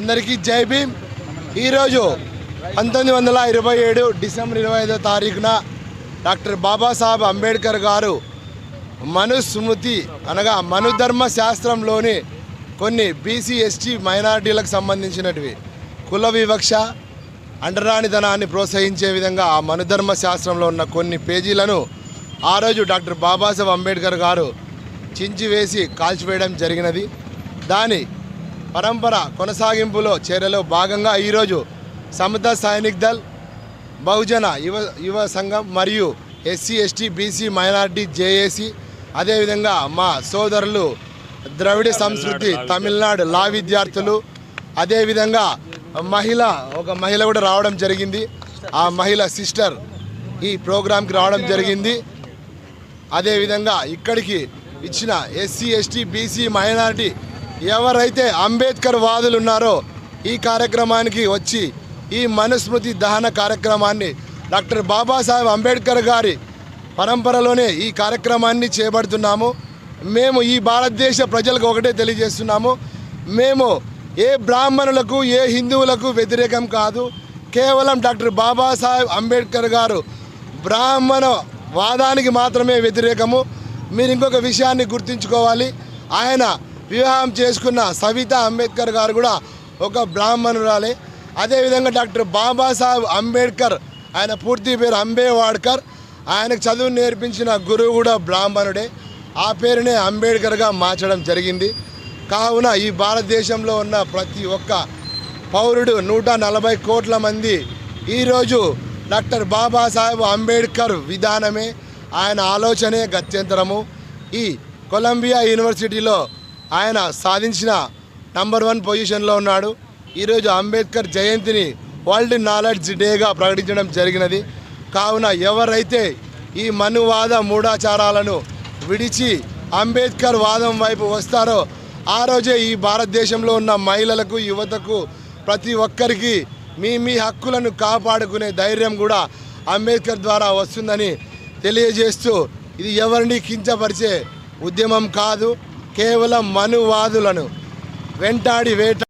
అందరికీ జై భీమ్. ఈరోజు పంతొమ్మిది వందల ఇరవై ఏడు డిసెంబర్ ఇరవై ఐదో తారీఖున డాక్టర్ బాబాసాహెబ్ అంబేద్కర్ గారు మనుస్మృతి అనగా మనుధర్మ శాస్త్రంలోని కొన్ని బీసీ ఎస్టీ మైనారిటీలకు సంబంధించినటివి. కుల వివక్ష అంటరానిధనాన్ని ప్రోత్సహించే విధంగా ఆ మనుధర్మ శాస్త్రంలో ఉన్న కొన్ని పేజీలను ఆ రోజు డాక్టర్ బాబాసాహెబ్ అంబేద్కర్ గారు చించివేసి కాల్చివేయడం జరిగినది. దాని పరంపర కొనసాగింపులో చర్యలో భాగంగా ఈరోజు సమత సైనిక్ దల్ బహుజన యువ యువ సంఘం మరియు SC ST BC minority JAC అదేవిధంగా మా సోదరులు ద్రవిడ సంస్కృతి తమిళనాడు లా విద్యార్థులు అదేవిధంగా మహిళ ఒక మహిళ కూడా రావడం జరిగింది. ఆ మహిళ సిస్టర్ ఈ ప్రోగ్రాంకి రావడం జరిగింది. అదేవిధంగా ఇక్కడికి ఇచ్చిన ఎస్సీ ఎస్టీ బీసీ మైనారిటీ ఎవరైతే అంబేద్కర్ వాదులు ఉన్నారో ఈ కార్యక్రమానికి వచ్చి ఈ మనుస్మృతి దహన కార్యక్రమాన్ని డాక్టర్ బాబాసాహెబ్ అంబేద్కర్ గారి పరంపరలోనే ఈ కార్యక్రమాన్ని చేపడుతున్నాము. మేము ఈ భారతదేశ ప్రజలకు ఒకటే తెలియజేస్తున్నాము. మేము ఏ బ్రాహ్మణులకు ఏ హిందువులకు వ్యతిరేకం కాదు. కేవలం డాక్టర్ బాబాసాహెబ్ అంబేద్కర్ గారు బ్రాహ్మణ వాదానికి మాత్రమే వ్యతిరేకము. మీరు ఇంకొక విషయాన్ని గుర్తుంచుకోవాలి. ఆయన వివాహం చేసుకున్న సవిత అంబేద్కర్ గారు కూడా ఒక బ్రాహ్మణురాలే. అదేవిధంగా డాక్టర్ బాబాసాహెబ్ అంబేద్కర్ ఆయన పూర్తి పేరు అంబేవాడ్కర్. ఆయనకు చదువు నేర్పించిన గురువు కూడా బ్రాహ్మణుడే. ఆ పేరునే అంబేద్కర్గా మార్చడం జరిగింది. కావున ఈ భారతదేశంలో ఉన్న ప్రతి ఒక్క పౌరుడు నూట నలభై కోట్ల మంది ఈరోజు డాక్టర్ బాబాసాహెబ్ అంబేద్కర్ విధానమే. ఆయన ఆలోచనే గత్యంతరము. ఈ కొలంబియా యూనివర్సిటీలో ఆయన సాధించిన నంబర్ వన్ పొజిషన్లో ఉన్నాడు. ఈరోజు అంబేద్కర్ జయంతిని వరల్డ్ నాలెడ్జ్ డేగా ప్రకటించడం జరిగినది. కావున ఎవరైతే ఈ మనువాద మూఢాచారాలను విడిచి అంబేద్కర్ వాదం వైపు వస్తారో ఆ రోజే ఈ భారతదేశంలో ఉన్న మహిళలకు యువతకు ప్రతి ఒక్కరికి మీ మీ హక్కులను కాపాడుకునే ధైర్యం కూడా అంబేద్కర్ ద్వారా వస్తుందని తెలియజేస్తూ ఇది ఎవరిని కించపరిచే ఉద్యమం కాదు. కేవలం మనువాదులను వెంటాడి వేట